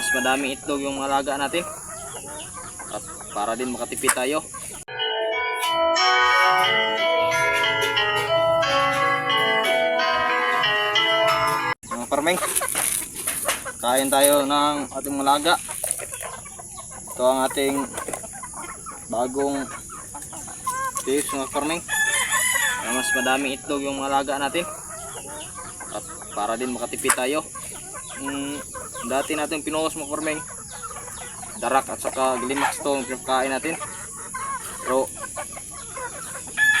mas madaming itlog yung mga alaga natin. At para din makatipid tayo. Mga parmeng, kain tayo ng ating mga alaga. Ito ang ating bagong tips mga parmeng. Mas madaming itlog yung mga alaga natin. At para din makatipid tayo. Mm, dati natin pinuhos mga parmeng. Darak at saka glimax to ang pinakain natin. Pero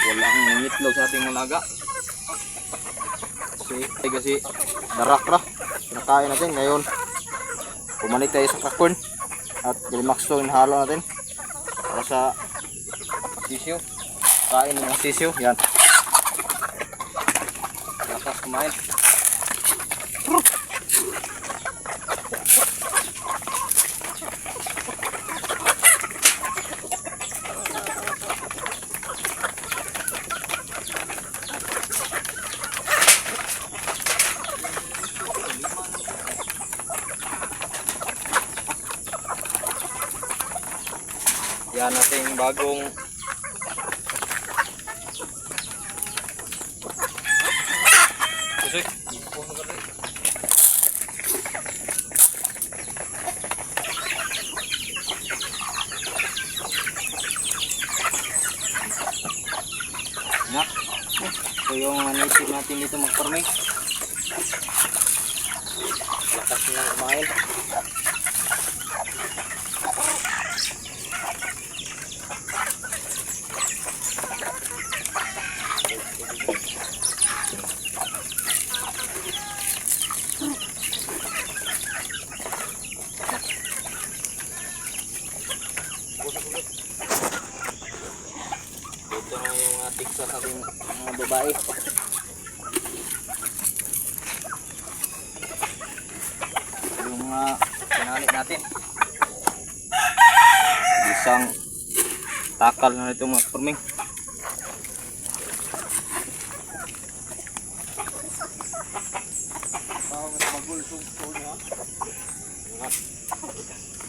wala ang itlog sa ating mga alaga. Kasi, kasi darak ra. Pinakain natin ngayon. Pumalik tayo sa kakon at glimax to yung halo natin. Para sa sisyo. Kain ng sisyo. Yan. Lakas kumain. Yan ating bagong Susoy. Nak. Ito yung nanisip natin dito magparmay. Lakas na kumain. Yung ating sa ating mga babae. Yung mga pinali natin. Isang takal na ito mga perming.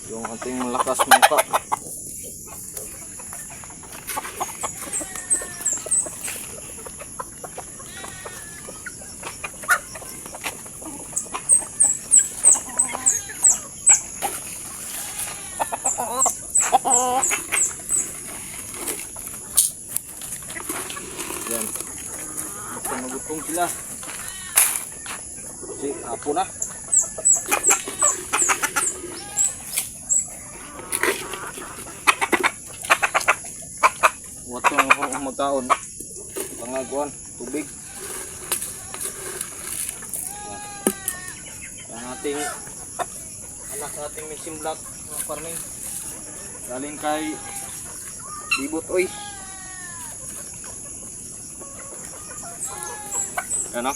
Yung ating lakas mangka. Yan. Nagutom sila. Kasi apo na. Wato ang ako magkaon. Pangaguan, tubig. Yan. Ang ating anak ating mixing block mga. Galing kay Bibot Oy. Yan o.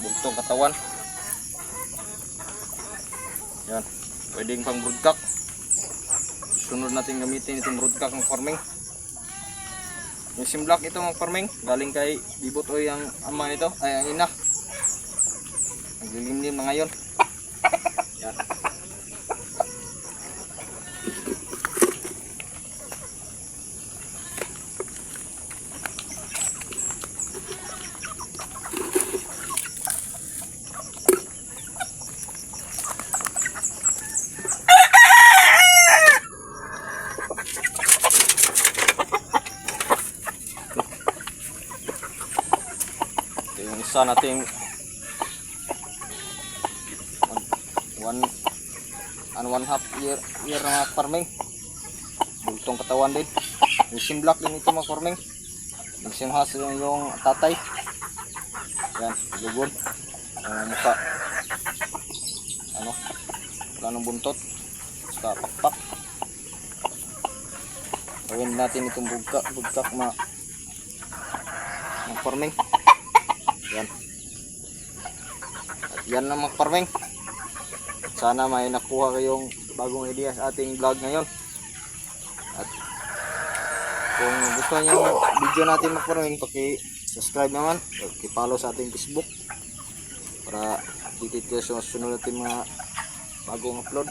Bugtong katawan. Yan. Pwedeng pang broodcock. Sunod natin gamitin itong broodcock ng farming. Yung simblak ito ng farming. Galing kay Bibot Oy ang ama nito. Ay, ang ina. Naglilimlim na ngayon. Yan. Isa nating one and one half year year na farming. Bultong katawan din. Yung simblak din ito mga farming. Yung simhas yung, yung tatay. Yan lugod ang mukha ano? Wala ng buntot. Sa pakpak. Gawin natin itong bugka bugkak ma ng farming yan. At yan na mga farming. Sana may nakuha kayong bagong idea sa ating vlog ngayon. At kung gusto niyo yung video natin mga farming, paki-subscribe naman. Paki-follow sa ating Facebook para updated kayo sa sunod natin mga bagong upload.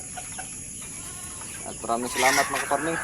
At maraming salamat mga kaparming.